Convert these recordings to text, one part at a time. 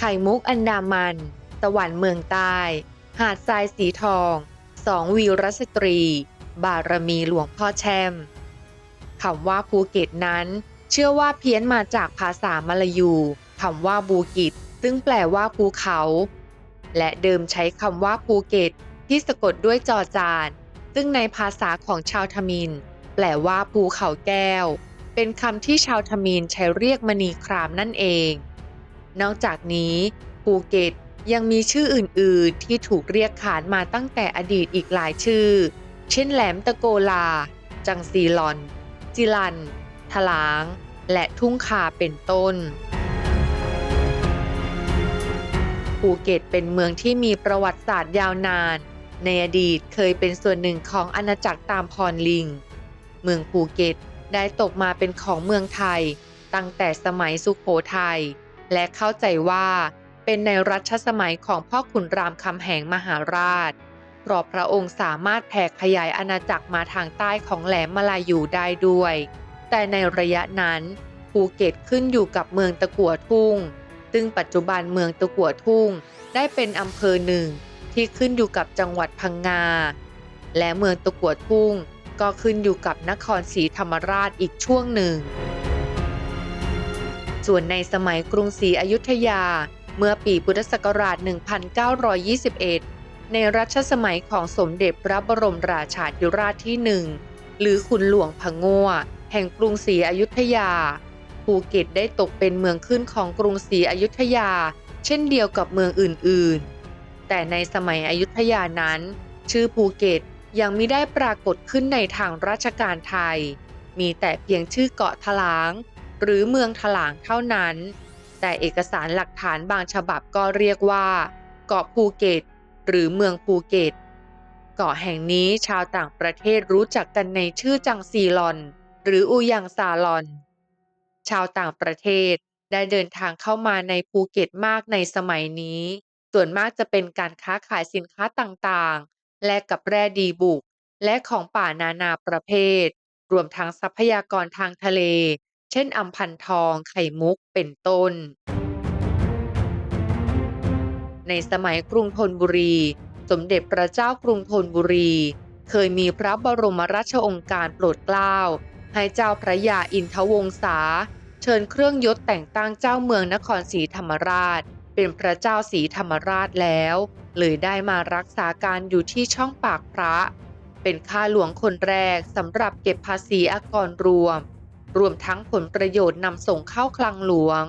ไข่มุกอันดามันสวรรค์เมืองใต้ หาดทรายสีทอง สองวีรสตรี บารมีหลวงพ่อแช่มคำว่าภูเก็ตนั้น เชื่อว่าเพี้ยนมาจากภาษามลายูคำว่าบูกิต ซึ่งแปลว่าภูเขา และเดิมใช้คำว่าภูเก็ต ที่สะกดด้วยจอจาน ซึ่งในภาษาของชาวทมิน แปลว่าภูเขาแก้ว เป็นคำที่ชาวทมินใช้เรียกมณีครามนั่นเอง นอกจากนี้ภูเก็ตยังมีชื่ออื่น ๆ ที่ถูกเรียกขานมาตั้งแต่อดีตอีกหลายชื่อ เช่นแหลมตะโกลา จังซีลอน จิลัน ทลาง และทุ่งคาเป็นต้น ภูเก็ตเป็นเมืองที่มีประวัติศาสตร์ยาวนาน ในอดีตเคยเป็นส่วนหนึ่งของอาณาจักรตามพรลิง เมืองภูเก็ตได้ตกมาเป็นของเมืองไทย ตั้งแต่สมัยสุขโขทัย และเข้าใจว่าเป็นในรัชสมัยของพ่อขุนรามคำแหงมหาราชเพราะพระองค์สามารถแผ่ขยายอาณาจักรมาทางใต้ของแหลมมาลายูได้ด้วย แต่ในระยะนั้นภูเก็ตขึ้นอยู่กับเมืองตะกัวทุ่ง ซึ่งปัจจุบันเมืองตะกัวทุ่งได้เป็นอำเภอหนึ่งที่ขึ้นอยู่กับจังหวัดพังงา และเมืองตะกัวทุ่งก็ขึ้นอยู่กับนครศรีธรรมราชอีกช่วงหนึ่ง ส่วนในสมัยกรุงศรีอยุธยา เมื่อปีพุทธศักราช 1921 ในรัชสมัยของสมเด็จพระบรมราชาธิราชที่หนึ่งหรือขุนหลวงพะงัวแห่งกรุงศรีอยุธยา ภูเก็ตได้ตกเป็นเมืองขึ้นของกรุงศรีอยุธยา เช่นเดียวกับเมืองอื่นๆ แต่ในสมัยอยุธยานั้น ชื่อภูเก็ตยังไม่ได้ปรากฏขึ้นในทางราชการไทย มีแต่เพียงชื่อเกาะทลาง หรือเมืองถลางเท่านั้น แต่เอกสารหลักฐานบางฉบับก็เรียกว่า เกาะภูเก็ต หรือเมืองภูเก็ต เกาะแห่งนี้ชาวต่างประเทศรู้จักกันในชื่อจังซีลอน หรืออูยังซาลอน ชาวต่างประเทศได้เดินทางเข้ามาในภูเก็ตมากในสมัยนี้ ส่วนมากจะเป็นการค้าขายสินค้าต่างๆ และกับแร่ดีบุก และของป่านานาประเภท รวมทั้งทรัพยากรทางทะเล เช่นอัมพันทอง ไข่มุก เป็นต้น ในสมัยกรุงธนบุรี สมเด็จพระเจ้ากรุงธนบุรี เคยมีพระบรมราชองค์การโปรดเกล้า ให้เจ้าพระยาอินทวงศา เชิญเครื่องยศแต่งตั้งเจ้าเมืองนครศรีธรรมราช เป็นพระเจ้าศรีธรรมราชแล้ว เลยได้มารักษาการอยู่ที่ช่องปากพระ เป็นข้าหลวงคนแรกสำหรับเก็บภาษีอากรรวม รวมทั้งผลประโยชน์นำส่งเข้าคลังหลวง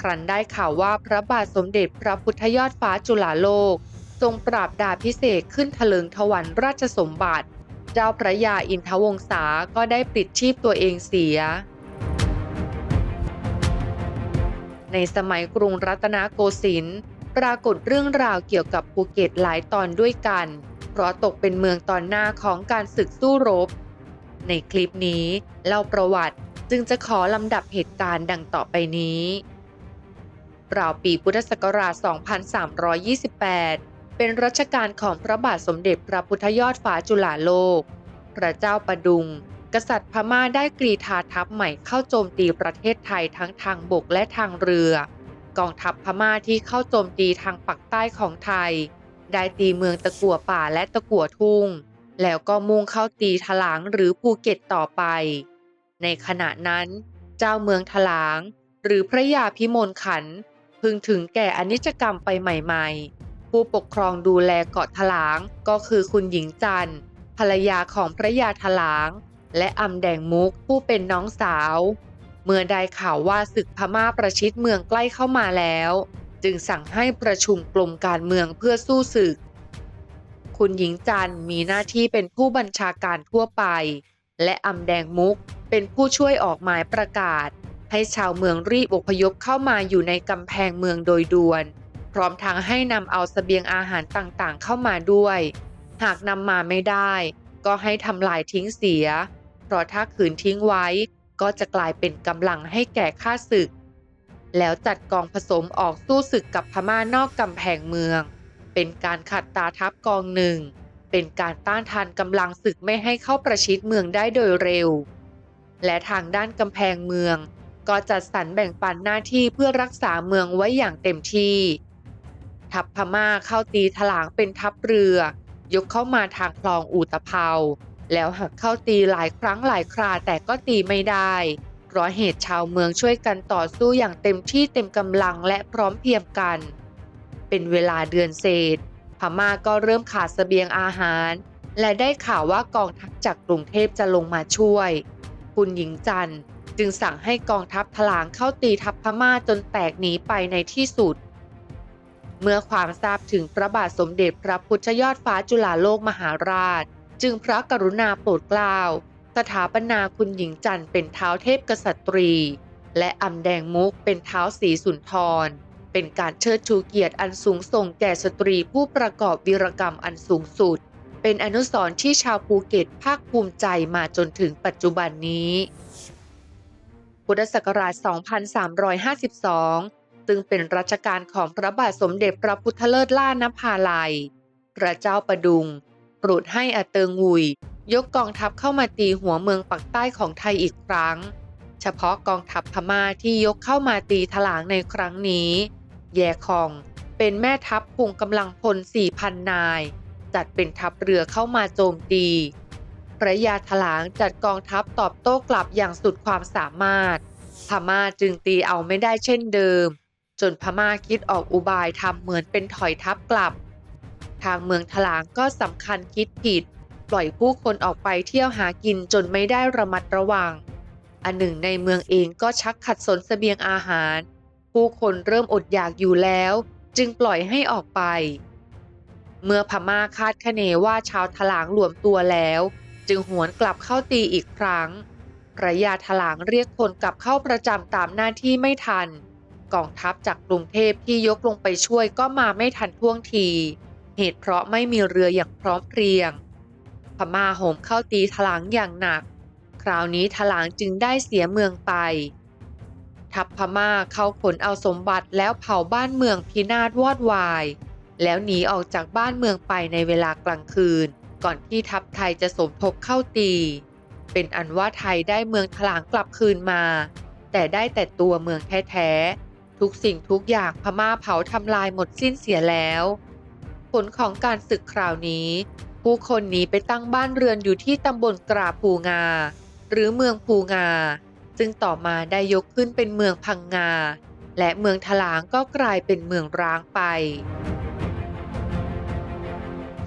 ครั้นได้ข่าวว่าพระบาทสมเด็จพระพุทธยอดฟ้าจุฬาโลก ทรงปราบดาพิเศษขึ้นทะเลิงถวันราชสมบัติ เจ้าพระยาอินทวงศาก็ได้ปลิดชีพตัวเองเสีย ในสมัยกรุงรัตนโกสินทร์ปรากฏเรื่องราวเกี่ยวกับภูเก็ตหลายตอนด้วยกัน เพราะตกเป็นเมืองตอนหน้าของการศึกสู้รบ ในคลิปนี้เล่าประวัติจึงจะขอลำดับเหตุการณ์ดังต่อไปนี้ราวปีพุทธศักราช 2328 เป็นรัชกาลของพระบาทสมเด็จพระพุทธยอดฟ้าจุฬาโลก พระเจ้าประดุง กษัตริย์พม่าได้กรีธาทัพใหม่เข้าโจมตีประเทศไทยทั้งทางบกและทางเรือ กองทัพพม่าที่เข้าโจมตีทางปักใต้ของไทย ได้ตีเมืองตะกัวป่าและตะกัวทุ่ง แล้วก็มุ่งเข้าตีถลางหรือภูเก็ตต่อไป ในขณะนั้น เจ้าเมืองถลาง หรือพระยาพิมลขัน พึงถึงแก่อนิจกรรมไปใหม่ๆ ผู้ปกครองดูแลเกาะถลางก็คือคุณหญิงจันทร์ภรรยาของพระยาถลาง และอำแดงมุกผู้เป็นน้องสาว เมื่อได้ข่าวว่าศึกพม่าประชิดเมืองใกล้เข้ามาแล้ว จึงสั่งให้ประชุมกลุ่มการเมืองเพื่อสู้ศึก คุณหญิงจันทร์มีหน้าที่เป็นผู้บัญชาการทั่วไป และอำแดงมุกเป็นผู้ช่วยออกหมายประกาศ ให้ชาวเมืองรีบอพยพเข้ามาอยู่ในกำแพงเมืองโดยด่วน พร้อมทั้งให้นำเอาเสบียงอาหารต่างๆ เข้ามาด้วย หากนำมาไม่ได้ ก็ให้ทำลายทิ้งเสีย เพราะถ้าขืนทิ้งไว้ ก็จะกลายเป็นกำลังให้แก่ข้าศึก แล้วจัดกองผสมออกสู้ศึกกับพม่านอกกำแพงเมือง เป็นการขัดตาทัพกองหนึ่ง เป็นการต้านทานกำลังศึกไม่ให้เข้าประชิดเมืองได้โดยเร็ว และทางด้านกำแพงเมือง ก็จัดสรรแบ่งปันหน้าที่เพื่อรักษาเมืองไว้อย่างเต็มที่ ทัพพม่าเข้าตีถลางเป็นทัพเรือ ยกเข้ามาทางคลองอูตะเภา แล้วหักเข้าตีหลายครั้งหลายคราแต่ก็ตีไม่ได้เพราะเหตุชาวเมืองช่วยกันต่อสู้อย่างเต็มที่เต็มกำลังและพร้อมเพรียงกัน เป็นเวลาเดือนเศษ พม่าก็เริ่มขาดเสบียงอาหาร และได้ข่าวว่ากองทัพจากกรุงเทพจะลงมาช่วย คุณหญิงจันทร์จึงสั่งให้กองทัพถลางเข้าตีทัพพม่าจนแตกหนีไปในที่สุด เมื่อความทราบถึงพระบาทสมเด็จพระพุทธยอดฟ้าจุฬาโลกมหาราช จึงพระกรุณาโปรดเกล้าสถาปนาคุณหญิงจันทร์เป็นเท้าเทพกษัตรี และอำแดงมุกเป็นเท้าสีสุนทร เป็นการเชิดชูเกียรติอันสูงส่งแก่สตรีผู้ประกอบวีรกรรมอันสูงสุด เป็นอนุสรณ์ที่ชาวภูเก็ตภาคภูมิใจมาจนถึงปัจจุบันนี้ พุทธศักราช 2352 ซึ่งเป็นรัชกาลของพระบาทสมเด็จพระพุทธเลิศล่านภาลัย พระเจ้าประดุงโปรดให้อาเติงวุย ยกกองทัพเข้ามาตีหัวเมืองปักใต้ของไทยอีกครั้งเฉพาะกองทัพพม่าที่ยกเข้ามาตีถลางในครั้งนี้ แยคอง เป็นแม่ทัพคุงกำลังพล 4,000 นาย จัดเป็นทัพเรือเข้ามาโจมตี พระยาถลางจัดกองทัพตอบโต้กลับอย่างสุดความสามารถ พม่าจึงตีเอาไม่ได้เช่นเดิม จนพม่าคิดออกอุบายทำเหมือนเป็นถอยทัพกลับ ทางเมืองถลางก็สำคัญคิดผิด ปล่อยผู้คนออกไปเที่ยวหากินจนไม่ได้ระมัดระวัง อันหนึ่งในเมืองเองก็ชักขัดสนเสบียงอาหาร ผู้คนเริ่มอดอยากอยู่แล้ว จึงปล่อยให้ออกไป เมื่อพม่าคาดคะเนว่าชาวถลางหลวมตัวแล้ว จึงหวนกลับเข้าตีอีกครั้งพระยาถลางเรียกคนกลับเข้าประจำตามหน้าที่ไม่ทัน กองทัพจากกรุงเทพที่ยกลงไปช่วยก็มาไม่ทันท่วงที เหตุเพราะไม่มีเรืออย่างพร้อมเพรียง พม่าโหมเข้าตีถลางอย่างหนัก คราวนี้ถลางจึงได้เสียเมืองไป ทัพพม่าเข้าขนเอาสมบัติแล้วเผาบ้านเมืองพินาศวอดวาย แล้วหนีออกจากบ้านเมืองไปในเวลากลางคืน ก่อนที่ทัพไทยจะสมทบเข้าตี เป็นอันว่าไทยได้เมืองถลางกลับคืนมา แต่ได้แต่ตัวเมืองแท้ๆทุกสิ่งทุกอย่างพม่าเผาทำลายหมดสิ้นเสียแล้ว ผลของการศึกคราวนี้ ผู้คนหนีไปตั้งบ้านเรือนอยู่ที่ตำบลกราภูงา หรือเมืองภูงา ซึ่งต่อมาได้ยกขึ้นเป็นเมืองพังงา และเมืองถลางก็กลายเป็นเมืองร้างไป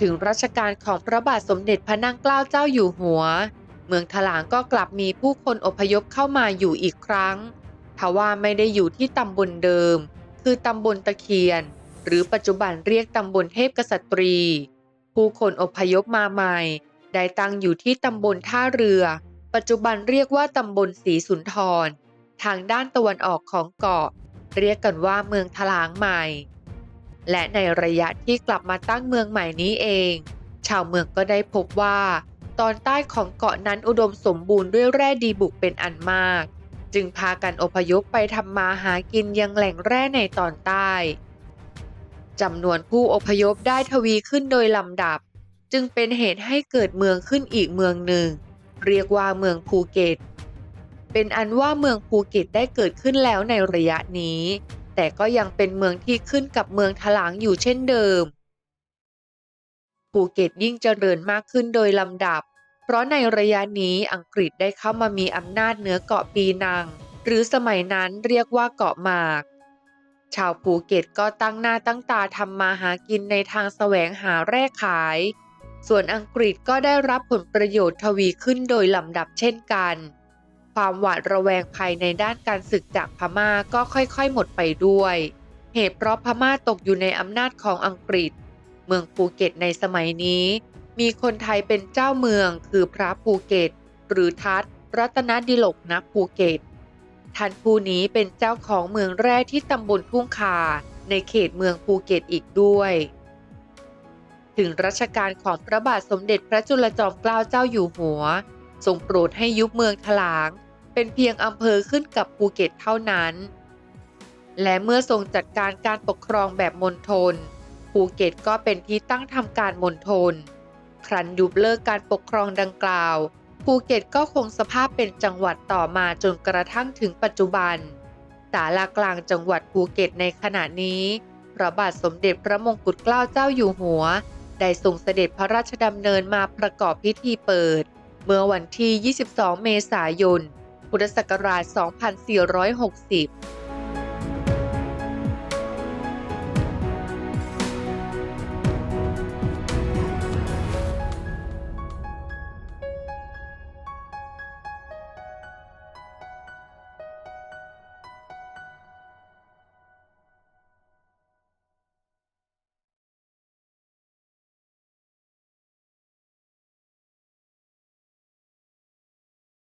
ถึงรัชกาลของพระบาทสมเด็จพระนั่งเกล้าเจ้าอยู่หัว เมืองถลางก็กลับมีผู้คนอพยพเข้ามาอยู่อีกครั้งทว่าไม่ได้อยู่ที่ตำบลเดิม คือตำบลตะเคียน หรือปัจจุบันเรียกตำบลเทพกษัตรี ผู้คนอพยพมาใหม่ ได้ตั้งอยู่ที่ตำบลท่าเรือ ปัจจุบันเรียกว่าตำบลศรีสุนทร ทางด้านตะวันออกของเกาะ เรียกกันว่าเมืองถลางใหม่ และในระยะที่กลับมาตั้งเมืองใหม่นี้เอง ชาวเมืองก็ได้พบว่า ตอนใต้ของเกาะนั้นอุดมสมบูรณ์ด้วยแร่ดีบุกเป็นอันมาก จึงพากันอพยพไปทำมาหากินยังแหล่งแร่ในตอนใต้จำนวนผู้อพยพได้ทวีขึ้นโดยลำดับ จึงเป็นเหตุให้เกิดเมืองขึ้นอีกเมืองหนึ่ง เรียกว่าเมืองภูเก็ต เป็นอันว่าเมืองภูเก็ตได้เกิดขึ้นแล้วในระยะนี้ แต่ก็ยังเป็นเมืองที่ขึ้นกับเมืองถลางอยู่เช่นเดิม ภูเก็ตยิ่งเจริญมากขึ้นโดยลำดับ เพราะในระยะนี้อังกฤษได้เข้ามามีอำนาจเหนือเกาะปีนัง หรือสมัยนั้นเรียกว่าเกาะหมากชาวภูเก็ตก็ตั้งหน้าตั้งตาทำมาหากินในทางแสวงหาแร่ขาย ส่วนอังกฤษก็ได้รับผลประโยชน์ทวีขึ้นโดยลำดับเช่นกัน ความหวาดระแวงภายในด้านการศึกจากพม่าก็ค่อยๆ หมดไปด้วย เหตุเพราะพม่าตกอยู่ในอำนาจของอังกฤษ เมืองภูเก็ตในสมัยนี้ มีคนไทยเป็นเจ้าเมืองคือพระภูเก็ต หรือทัตรัตนดิลกนะภูเก็ตท่านผู้นี้เป็นเจ้าของเมืองแร่ที่ตำบลทุ่งคาในเขตเมืองภูเก็ตอีกด้วย ถึงรัชกาลของพระบาทสมเด็จพระจุลจอมเกล้าเจ้าอยู่หัว ทรงโปรดให้ยุบเมืองถลาง เป็นเพียงอำเภอขึ้นกับภูเก็ตเท่านั้น และเมื่อทรงจัดการการปกครองแบบมณฑลภูเก็ตก็เป็นที่ตั้งทำการมณฑลครั้นยุบเลิกการปกครองดังกล่าวภูเก็ตก็คงสภาพเป็นจังหวัดต่อมาจนกระทั่งถึงปัจจุบันศาลากลางจังหวัดภูเก็ตในขณะนี้พระบาทสมเด็จพระมงกุฎเกล้าเจ้าอยู่หัว ได้ส่งเสด็จพระราชดำเนินมาประกอบพิธีเปิด เมื่อวันที่ 22 เมษายน พุทธศักราช 2460